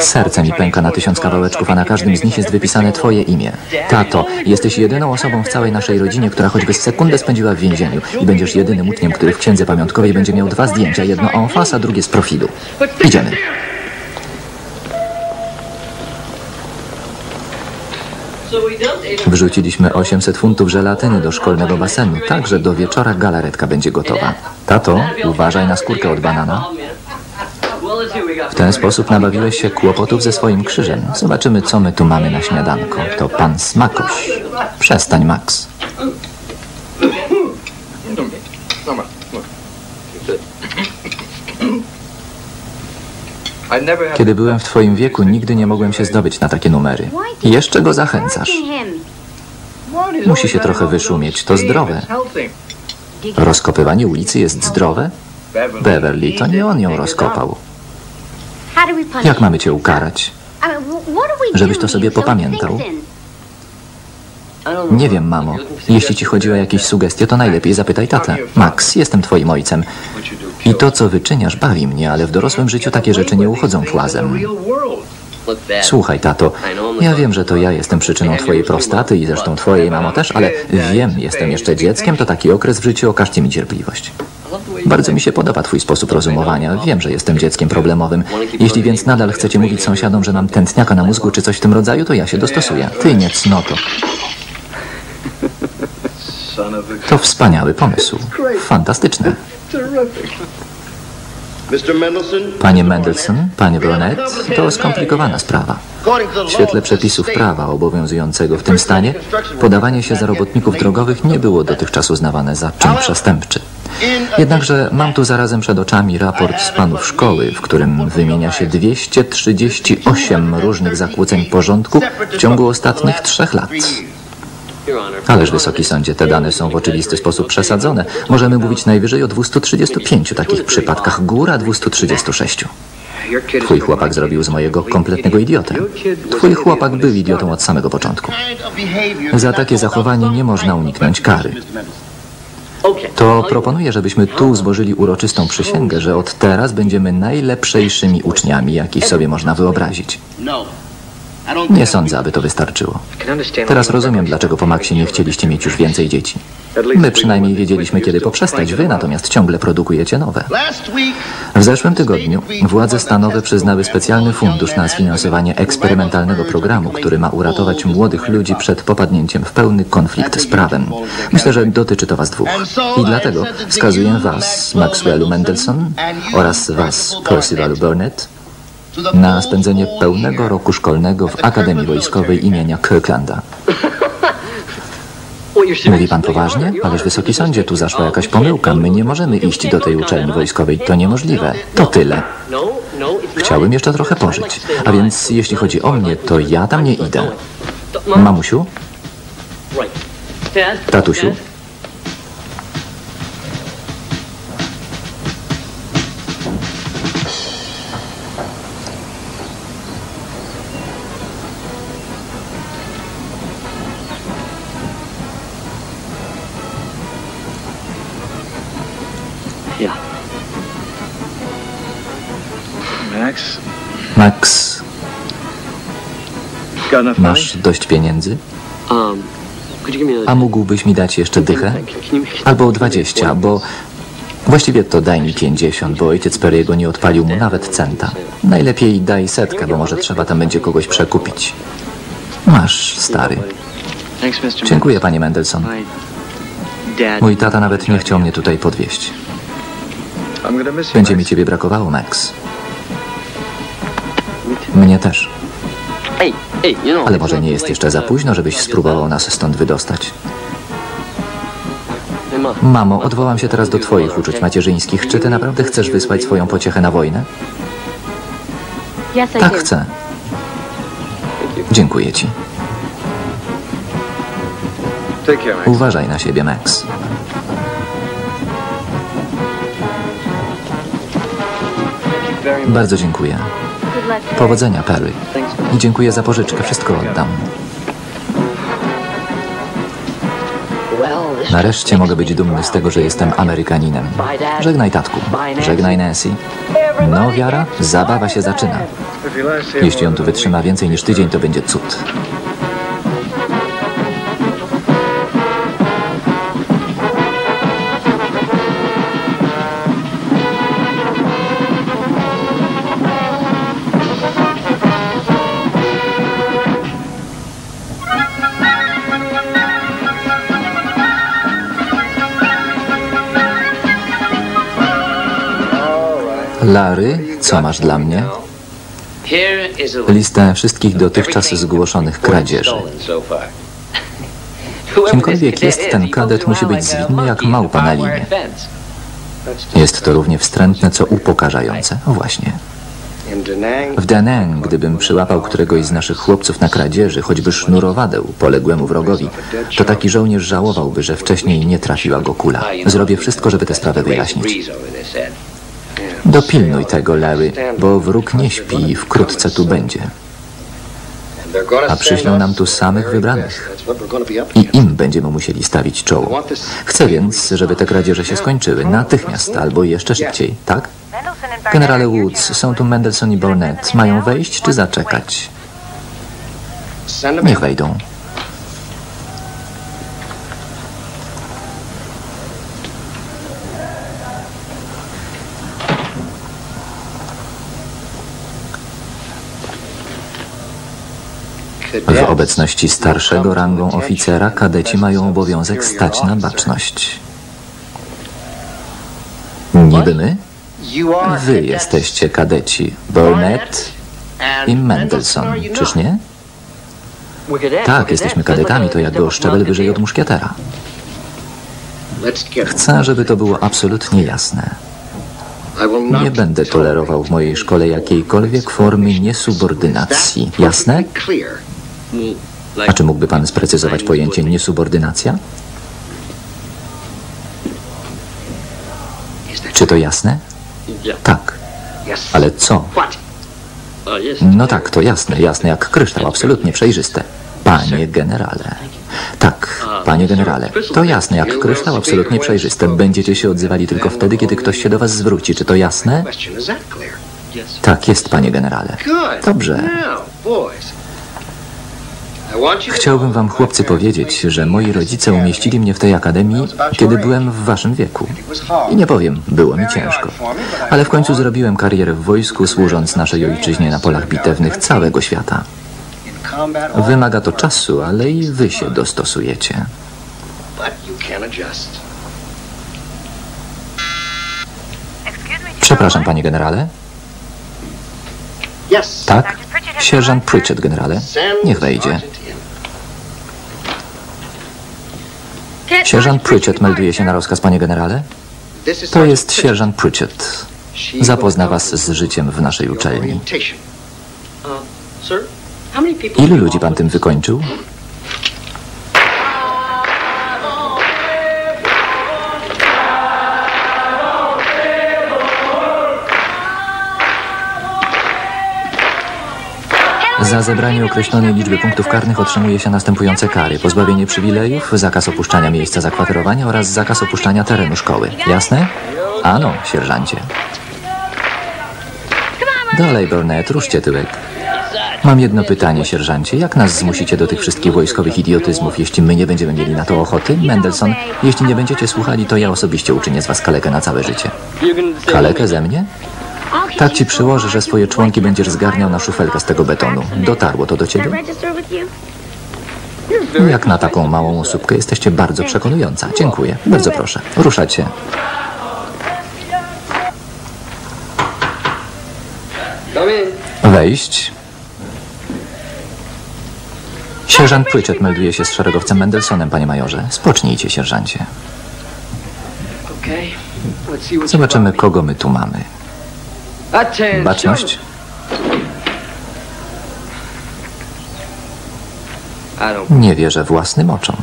Serce mi pęka na tysiąc kawałeczków, a na każdym z nich jest wypisane twoje imię. Tato, jesteś jedyną osobą w całej naszej rodzinie, która choćby sekundę spędziła w więzieniu i będziesz jedynym uczniem, który w księdze pamiątkowej będzie miał dwa zdjęcia, jedno en face, a drugie z profilu. Idziemy. Wrzuciliśmy 800 funtów żelatyny do szkolnego basenu, tak że do wieczora galaretka będzie gotowa. Tato, uważaj na skórkę od banana. W ten sposób nabawiłeś się kłopotów ze swoim krzyżem. Zobaczymy, co my tu mamy na śniadanko. To pan Smakoś. Przestań, Max. Kiedy byłem w twoim wieku, nigdy nie mogłem się zdobyć na takie numery. I jeszcze go zachęcasz. Musi się trochę wyszumieć, to zdrowe. Rozkopywanie ulicy jest zdrowe? Beverly, to nie on ją rozkopał. Jak mamy cię ukarać? Żebyś to sobie popamiętał. Nie wiem, mamo. Jeśli ci chodzi o jakieś sugestie, to najlepiej zapytaj tatę. Max, jestem twoim ojcem. I to, co wyczyniasz, bawi mnie, ale w dorosłym życiu takie rzeczy nie uchodzą płazem. Słuchaj, tato, ja wiem, że to ja jestem przyczyną twojej prostaty i zresztą twojej mamo też, ale wiem, jestem jeszcze dzieckiem, to taki okres w życiu, okażcie mi cierpliwość. Bardzo mi się podoba twój sposób rozumowania. Wiem, że jestem dzieckiem problemowym. Jeśli więc nadal chcecie mówić sąsiadom, że mam tętniaka na mózgu czy coś w tym rodzaju, to ja się dostosuję. Ty nie cnoto. To wspaniały pomysł. Fantastyczne. Panie Mendelssohn, panie Burnett, to skomplikowana sprawa. W świetle przepisów prawa obowiązującego w tym stanie, podawanie się za robotników drogowych nie było dotychczas uznawane za czyn przestępczy. Jednakże mam tu zarazem przed oczami raport z panów szkoły, w którym wymienia się 238 różnych zakłóceń porządku w ciągu ostatnich trzech lat. Ależ, Wysoki Sądzie, te dane są w oczywisty sposób przesadzone. Możemy mówić najwyżej o 235 takich przypadkach, góra 236. Twój chłopak zrobił z mojego kompletnego idiotę. Twój chłopak był idiotą od samego początku. Za takie zachowanie nie można uniknąć kary. To proponuję, żebyśmy tu złożyli uroczystą przysięgę, że od teraz będziemy najlepszejszymi uczniami, jakich sobie można wyobrazić. Nie sądzę, aby to wystarczyło. Teraz rozumiem, dlaczego po Maxie nie chcieliście mieć już więcej dzieci. My przynajmniej wiedzieliśmy, kiedy poprzestać, wy natomiast ciągle produkujecie nowe. W zeszłym tygodniu władze stanowe przyznały specjalny fundusz na sfinansowanie eksperymentalnego programu, który ma uratować młodych ludzi przed popadnięciem w pełny konflikt z prawem. Myślę, że dotyczy to was dwóch. I dlatego wskazuję was, Maxwellu Mendelssohn oraz was, Percivalu Burnett, na spędzenie pełnego roku szkolnego w Akademii Wojskowej imienia Kirklanda. Mówi pan poważnie? Ależ Wysoki Sądzie, tu zaszła jakaś pomyłka. My nie możemy iść do tej uczelni wojskowej. To niemożliwe. To tyle. Chciałbym jeszcze trochę pożyć. A więc jeśli chodzi o mnie, to ja tam nie idę. Mamusiu? Tatusiu? Max, Max, enough masz dość pieniędzy? A mógłbyś mi dać jeszcze dychę? Albo dwadzieścia, bo... Właściwie to daj mi pięćdziesiąt, bo ojciec Perry'ego nie odpalił mu nawet centa. Najlepiej daj setkę, bo może trzeba tam będzie kogoś przekupić. Masz, stary. Dziękuję, panie Mendelssohn. Mój tata nawet nie chciał mnie tutaj podwieźć. Będzie mi ciebie brakowało, Max. Mnie też. Ale może nie jest jeszcze za późno, żebyś spróbował nas stąd wydostać. Mamo, odwołam się teraz do twoich uczuć macierzyńskich. Czy ty naprawdę chcesz wysłać swoją pociechę na wojnę? Tak chcę. Dziękuję ci. Uważaj na siebie, Max. Bardzo dziękuję. Powodzenia, Perry. I dziękuję za pożyczkę. Wszystko oddam. Nareszcie mogę być dumny z tego, że jestem Amerykaninem. Żegnaj, tatku. Żegnaj, Nancy. No, wiara, zabawa się zaczyna. Jeśli on tu wytrzyma więcej niż tydzień, to będzie cud. Larry, co masz dla mnie? Listę wszystkich dotychczas zgłoszonych kradzieży. Kimkolwiek jest ten kadet, musi być zwinny jak małpa na linie. Jest to równie wstrętne, co upokarzające. O właśnie. W Danang, gdybym przyłapał któregoś z naszych chłopców na kradzieży, choćby sznurowadeł poległemu wrogowi, to taki żołnierz żałowałby, że wcześniej nie trafiła go kula. Zrobię wszystko, żeby tę sprawę wyjaśnić. Dopilnuj tego, Larry, bo wróg nie śpi i wkrótce tu będzie. A przyślą nam tu samych wybranych. I im będziemy musieli stawić czoło. Chcę więc, żeby te kradzieże się skończyły natychmiast albo jeszcze szybciej, tak? Generale Woods, są tu Mendelssohn i Burnett. Mają wejść czy zaczekać? Niech wejdą. W obecności starszego rangą oficera kadeci mają obowiązek stać na baczność. Niby my? Wy jesteście kadeci. Burnett i Mendelssohn, czyż nie? Tak, jesteśmy kadetami, to jakby o szczebel wyżej od muszkietera. Chcę, żeby to było absolutnie jasne. Nie będę tolerował w mojej szkole jakiejkolwiek formy niesubordynacji. Jasne? A czy mógłby pan sprecyzować pojęcie niesubordynacja? Czy to jasne? Tak. Ale co? No tak, to jasne, jasne jak kryształ, absolutnie przejrzyste. Panie generale. Tak, panie generale. To jasne jak kryształ, absolutnie przejrzyste. Będziecie się odzywali tylko wtedy, kiedy ktoś się do was zwróci. Czy to jasne? Tak jest, panie generale. Dobrze. Chciałbym wam, chłopcy, powiedzieć, że moi rodzice umieścili mnie w tej akademii, kiedy byłem w waszym wieku. I nie powiem, było mi ciężko. Ale w końcu zrobiłem karierę w wojsku, służąc naszej ojczyźnie na polach bitewnych całego świata. Wymaga to czasu, ale i wy się dostosujecie. Przepraszam, panie generale. Tak? Sierżant Pritchett, generale. Niech wejdzie. Sierżant Pritchett melduje się na rozkaz, panie generale. To jest sierżant Pritchett. Zapozna was z życiem w naszej uczelni. Ilu ludzi pan tym wykończył? Za zebranie określonej liczby punktów karnych otrzymuje się następujące kary. Pozbawienie przywilejów, zakaz opuszczania miejsca zakwaterowania oraz zakaz opuszczania terenu szkoły. Jasne? Ano, sierżancie. Dalej, Burnett, ruszcie tyłek. Mam jedno pytanie, sierżancie. Jak nas zmusicie do tych wszystkich wojskowych idiotyzmów, jeśli my nie będziemy mieli na to ochoty? Mendelssohn, jeśli nie będziecie słuchali, to ja osobiście uczynię z was kalekę na całe życie. Kalekę ze mnie? Tak ci przyłożę, że swoje członki będziesz zgarniał na szufelkę z tego betonu. Dotarło to do ciebie? Jak na taką małą osóbkę jesteście bardzo przekonująca. Dziękuję. Bardzo proszę. Ruszać się. Wejść. Sierżant Pritchett melduje się z szeregowcem Mendelssohnem, panie majorze. Spocznijcie, sierżancie. Zobaczymy, kogo my tu mamy. Baczność. Nie wierzę własnym oczom.